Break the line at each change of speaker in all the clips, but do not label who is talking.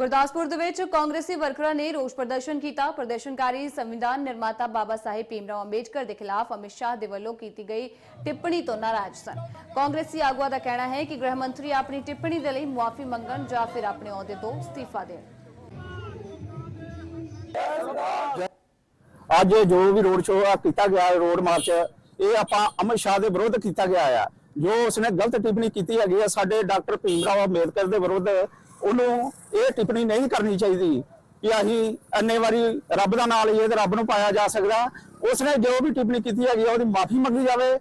ਗੁਰਦਾਸਪੁਰ ਦੇ ਵਿੱਚ ਕਾਂਗਰਸੀ ਵਰਕਰਾਂ ਨੇ ਰੋਸ ਪ੍ਰਦਰਸ਼ਨ ਕੀਤਾ। ਪ੍ਰਦਰਸ਼ਨਕਾਰੀ ਸੰਵਿਧਾਨ ਨਿਰਮਾਤਾ ਬਾਬਾ ਸਾਹਿਬ ਭੀਮਰਾਓ ਅੰਬੇਡਕਰ ਦੇ ਖਿਲਾਫ ਅਮਿਤ ਸ਼ਾਹ ਦੇ ਵੱਲੋਂ ਕੀਤੀ ਗਈ ਟਿੱਪਣੀ ਤੋਂ ਨਾਰਾਜ਼ ਸਨ। ਕਾਂਗਰਸੀ ਆਗੂਆਂ ਦਾ ਕਹਿਣਾ ਹੈ ਕਿ ਗ੍ਰਹਿ ਮੰਤਰੀ ਆਪਣੀ ਟਿੱਪਣੀ ਦੇ ਲਈ ਮੁਆਫੀ ਮੰਗਣ ਜਾਂ ਫਿਰ ਆਪਣੇ ਅਹੁਦੇ ਤੋਂ ਅਸਤੀਫਾ ਦੇਣ।
ਅੱਜ ਜੋ ਵੀ ਰੋਡ ਸ਼ੋਅ ਕੀਤਾ ਗਿਆ, ਰੋਡ ਮਾਰਚ, ਇਹ ਆਪਾਂ ਅਮਿਤ ਸ਼ਾਹ ਦੇ ਵਿਰੁੱਧ ਕੀਤਾ ਗਿਆ ਆ। ਜੋ ਉਸਨੇ ਗਲਤ ਟਿੱਪਣੀ ਕੀਤੀ ਹੈਗੀ ਆ, ਸਾਡੇ ਡਾਕਟਰ ਭੀਮ ਰਾਓ ਅੰਬੇਦਕਰ ਦੇ ਵਿਰੁੱਧ, ਉਹਨੂੰ ਇਹ ਟਿੱਪਣੀ ਨਹੀਂ ਕਰਨੀ ਚਾਹੀਦੀ ਕਿ ਅਸੀਂ ਅੰਨੇ ਵਾਰੀ ਰੱਬ ਦਾ ਨਾਮ ਲਈਏ ਰੱਬ ਨੂੰ ਪਾਇਆ ਜਾ ਸਕਦਾ। ਉਸਨੇ ਜੋ ਵੀ ਟਿੱਪਣੀ ਕੀਤੀ ਹੈਗੀ ਆ, ਉਹਦੀ ਮਾਫੀ ਮੰਗੀ ਜਾਵੇ,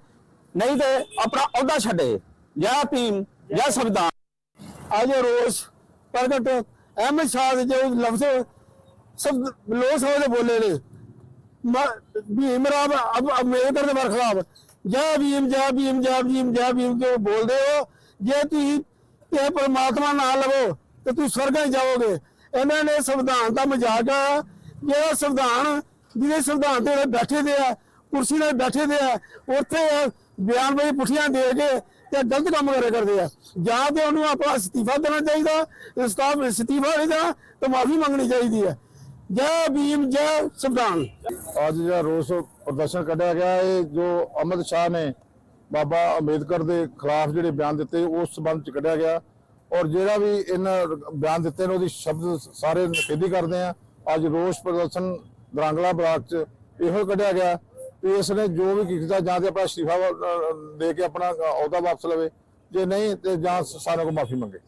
ਨਹੀਂ ਤੇ ਆਪਣਾ ਅਹੁਦਾ ਛੱਡੇ। ਜੈ ਭੀਮ, ਜੈ ਸੰਵਿਧਾਨ।
ਅੱਜ ਰੋਸ ਪ੍ਰਗਟ, ਅਹਿਮਦ ਸ਼ਾਹ ਦੇ ਜੋ ਲਫ਼ਜ਼ ਸਭ ਲੋਕ ਸਭਾ ਦੇ ਬੋਲੇ ਨੇ। ਭੀਮ ਰਾਮ ਅੰਬੇਦਕਰ ਦੇ ਬਰਖਲਾਫ ਜੈ ਭੀਮ ਜੈ ਭੀਮ ਜੈ ਭੀਮ ਜੈ ਭੀਮ ਜੋ ਬੋਲਦੇ ਹੋ? ਜੇ ਤੁਸੀਂ ਇਹ ਪਰਮਾਤਮਾ ਨਾਲ ਲਵੋ, ਤੇ ਤੁਸੀਂ ਸਵਰਗਾਂ 'ਚ ਜਾਓਗੇ ਇਹਨਾਂ ਨੇ ਸੰਵਿਧਾਨ ਦਾ ਮਜ਼ਾਕ ਆ। ਜਿਹੜਾ ਸੰਵਿਧਾਨ, ਜਿਹਦੇ ਸੰਵਿਧਾਨ ਤੇ ਬੈਠੇ ਦੇ ਆ, ਕੁਰਸੀ ਤੇ ਬੈਠੇ ਦੇ ਆ, ਉੱਥੇ ਬਿਆਨਬਾਜ਼ੀ ਪੁੱਠੀਆਂ ਦੇ ਕੇ ਤੇ ਗਲਤ ਕੰਮ ਕਰੇ ਕਰਦੇ ਆ। ਜਾਂ ਤੇ ਉਹਨੂੰ ਆਪਣਾ ਅਸਤੀਫਾ ਦੇਣਾ ਚਾਹੀਦਾ ਇਸਤਾਫ ਅਸਤੀਫਾ ਨਹੀਂ ਦੇਣਾ, ਤੇ ਮਾਫੀ ਮੰਗਣੀ ਚਾਹੀਦੀ ਹੈ ਜੈ ਭੀਮ, ਜੈ ਸੰਵਿਧਾਨ।
ਅੱਜ ਜਿਹੜਾ ਰੋਸ ਪ੍ਰਦਰਸ਼ਨ ਕੱਢਿਆ ਗਿਆ ਇਹ ਜੋ ਅਮਿਤ ਸ਼ਾਹ ਨੇ ਬਾਬਾ ਅੰਬੇਦਕਰ ਦੇ ਖਿਲਾਫ ਜਿਹੜੇ ਬਿਆਨ ਦਿੱਤੇ, ਉਸ ਸਬੰਧ ਚ ਕੱਢਿਆ ਗਿਆ। ਔਰ ਜਿਹੜਾ ਵੀ ਇਹਨਾਂ ਬਿਆਨ ਦਿੱਤੇ ਨੇ, ਉਹਦੀ ਸ਼ਬਦ ਸਾਰੇ ਨਿਖੇਧੀ ਕਰਦੇ ਆ। ਅੱਜ ਰੋਸ ਪ੍ਰਦਰਸ਼ਨ ਦਰਾਂਗਲਾ ਬਲਾਕ ਚ ਇਹੋ ਕੱਢਿਆ ਗਿਆ ਕਿ ਇਸ ਨੇ ਜੋ ਵੀ ਕੀਤਾ, ਜਾਂ ਤੇ ਆਪਣਾ ਅਸਤੀਫਾ ਦੇ ਕੇ ਆਪਣਾ ਅਹੁਦਾ ਵਾਪਸ ਲਵੇ। ਜੇ ਨਹੀਂ, ਤੇ ਜਾਂ ਸਾਨੂੰ ਕੋਲ ਮਾਫੀ ਮੰਗੇ।